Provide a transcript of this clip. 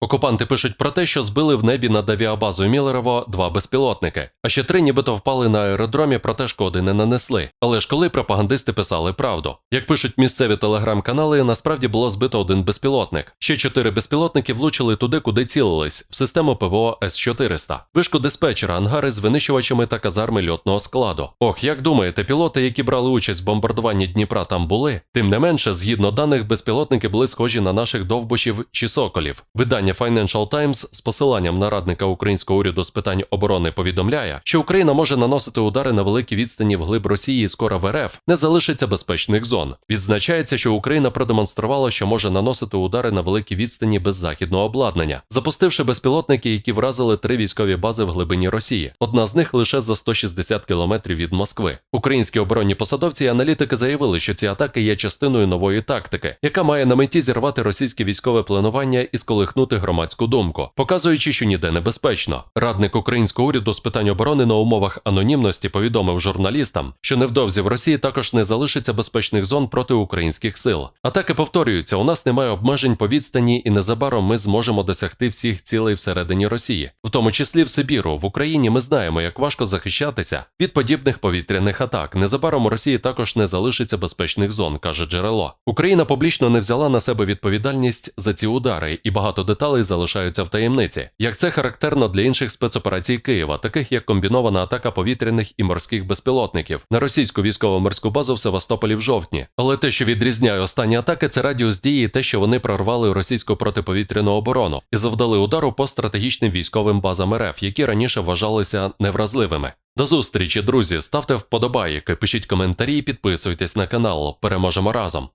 Окупанти пишуть про те, що збили в небі над авіабазою Мілерово два безпілотники, а ще три нібито впали на аеродромі, проте шкоди не нанесли. Але ж коли пропагандисти писали правду. Як пишуть місцеві телеграм-канали, насправді було збито один безпілотник. Ще чотири безпілотники влучили туди, куди цілились, в систему ПВО С-400. Вишку диспетчера, ангари з винищувачами та казарми льотного складу. Ох, як думаєте, пілоти, які брали участь в бомбардуванні Дніпра, там були? Тим не менше, згідно даних, безпілотники були схожі на наших довбушів чи соколів. Видання Financial Times з посиланням на радника українського уряду з питань оборони повідомляє, що Україна може наносити удари на великій відстані вглиб Росії і скоро в РФ не залишиться безпечних зон. Відзначається, що Україна продемонструвала, що може наносити удари на великій відстані без західного обладнання, запустивши безпілотники, які вразили три військові бази в глибині Росії. Одна з них лише за 160 кілометрів від Москви. Українські оборонні посадовці і аналітики заявили, що ці атаки є частиною нової тактики, яка має на меті зірвати російське військове планування і сколихнути громадську думку, показуючи, що ніде небезпечно. Радник українського уряду з питань оборони на умовах анонімності повідомив журналістам, що невдовзі в Росії також не залишиться безпечних зон проти українських сил. Атаки повторюються. У нас немає обмежень по відстані, і незабаром ми зможемо досягти всіх цілей всередині Росії, в тому числі в Сибіру. В Україні ми знаємо, як важко захищатися від подібних повітряних атак. Незабаром у Росії також не залишиться безпечних зон, каже джерело. Україна публічно не взяла на себе відповідальність за ці удари, і багато деталей залишаються в таємниці. Як це характерно для інших спецоперацій Києва, таких як комбінована атака повітряних і морських безпілотників на російську військово-морську базу в Севастополі в жовтні. Але те, що відрізняє останні атаки, це радіус дії, те, що вони прорвали російську протиповітряну оборону і завдали удару по стратегічним військовим базам РФ, які раніше вважалися невразливими. До зустрічі, друзі! Ставте вподобайки, пишіть коментарі, і підписуйтесь на канал. Переможемо разом.